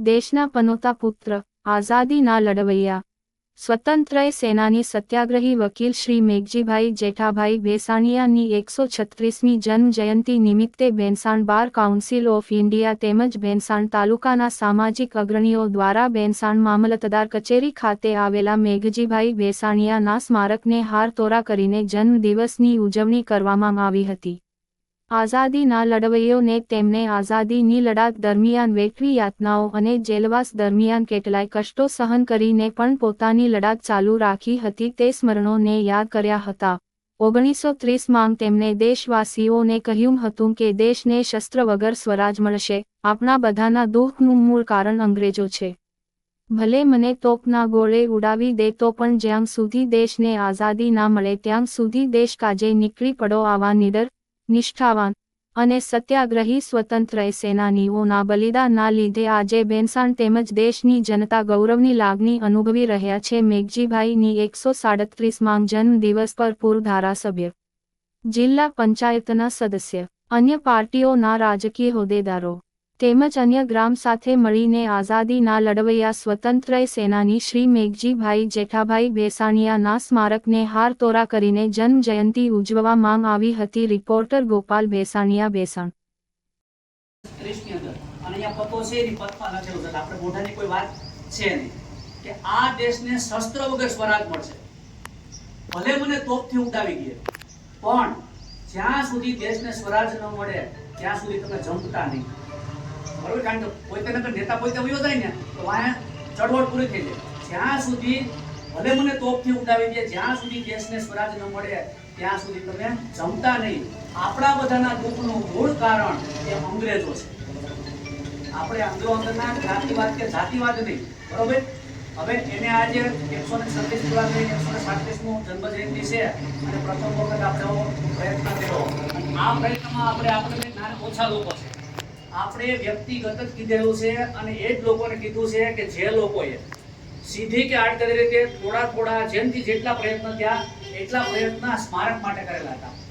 દેશના પનોતા પુત્ર, આઝાદીના લડવૈયા. સ્વતંત્રય સેનાની સત્યાગ્રહી વકીલ શ્રી મેઘજીભાઈ જેઠાભાઈ ભેસાણીયાની એકસો છત્રીસમી જન્મ જયંતિ નિમિત્તે Bhesan bar council of India તેમજ ભેંસાણ તાલુકાના સામાજિક અગ્રણીઓ દ્વારા ભેંસાણ મામલતદાર કચેરી ખાતે આવેલા મેઘજીભાઈ ભેસાણીયાના સ્મારકને હાર તોરા કરીને જન્મદિવસની ઉજવણી કરવામાં આવી હતી. આઝાદીના લડવૈયોને તેમને આઝાદીની લડાત દરમિયાન વેઠવી યાતનાઓ અને જેલવાસ દરમિયાન કેટલાય કષ્ટો સહન કરીને પણ પોતાની લડાત ચાલુ રાખી હતી તે સ્મરણોને યાદ કર્યા હતા. ઓગણીસો ત્રીસમાં તેમણે દેશવાસીઓને કહ્યું હતું કે દેશને શસ્ત્ર વગર સ્વરાજ મળશે, આપણા બધાના દુઃખનું મૂળ કારણ અંગ્રેજો છે. ભલે મને તોપના ગોળે ઉડાવી દે તો પણ જ્યાં સુધી દેશને આઝાદી ના મળે ત્યાં સુધી દેશ કાજે નીકળી પડો આવા નિડર નિષ્ઠાવાન અને સત્યાગ્રહી સ્વતંત્ર સેનાનીઓના બલિદાનના લીધે આજે બેનસાણ તેમજ દેશની જનતા ગૌરવની લાગણી અનુભવી રહ્યા છે. મેઘજીભાઈની એકસો સાડત્રીસમાં જન્મદિવસ પર પૂર્વ ધારાસભ્ય, જિલ્લા પંચાયતના સદસ્ય, અન્ય પાર્ટીઓના રાજકીય હોદ્દેદારો તેમજ અન્ય ગ્રામ સાથે મળીને આઝાદીના લડવૈયા સ્વતંત્ર સેનાની શ્રી મેઘજીભાઈ જેઠાભાઈ ભેસાણીયાના સ્મારકને હાર તોરા કરીને જન્મ જયંતિ ઉજવવા માંગ આવી હતી રિપોર્ટર ગોપાલ ભેસાણીયા ભેસાણ. ત્યાં સુધી તમે જમતા નહીં. કારણ કે પોતે નકર નેતા પોતે વયો જાય ને, તો વાયા ચળવળ પૂરી થઈ જાય. જ્યાં સુધી ભલે મને તોપથી ઉડાવી દે, જ્યાં સુધી દેશને સ્વરાજ ન મળે, ત્યાં સુધી તમે જમતા નહીં. આપણા બધાના દુઃખનું મૂળ કારણ એ અંગ્રેજો છે. આપણે અંદરો અંદરના જાતિવાદ કે જાતિવાદ નહીં, બરોબર? હવે એને આજે એકસો ને છત્રીસ પૂરા થઈને એકસો ને સાડત્રીસમું જન્મજયંતિ છે, અને પ્રથમ વખત આપણે પ્રયત્ન કર્યો. આ પ્રયત્નમાં આપણે આપણે ઓછા લોકો છે. આપણે વ્યક્તિગત જ કીધેલું છે અને એ જ લોકોને કીધું છે કે જે લોકોએ સીધી કે આડકરી રીતે થોડા થોડા જેમથી જેટલા પ્રયત્ન થયા, એટલા પ્રયત્ન સ્મારક માટે કરેલા હતા.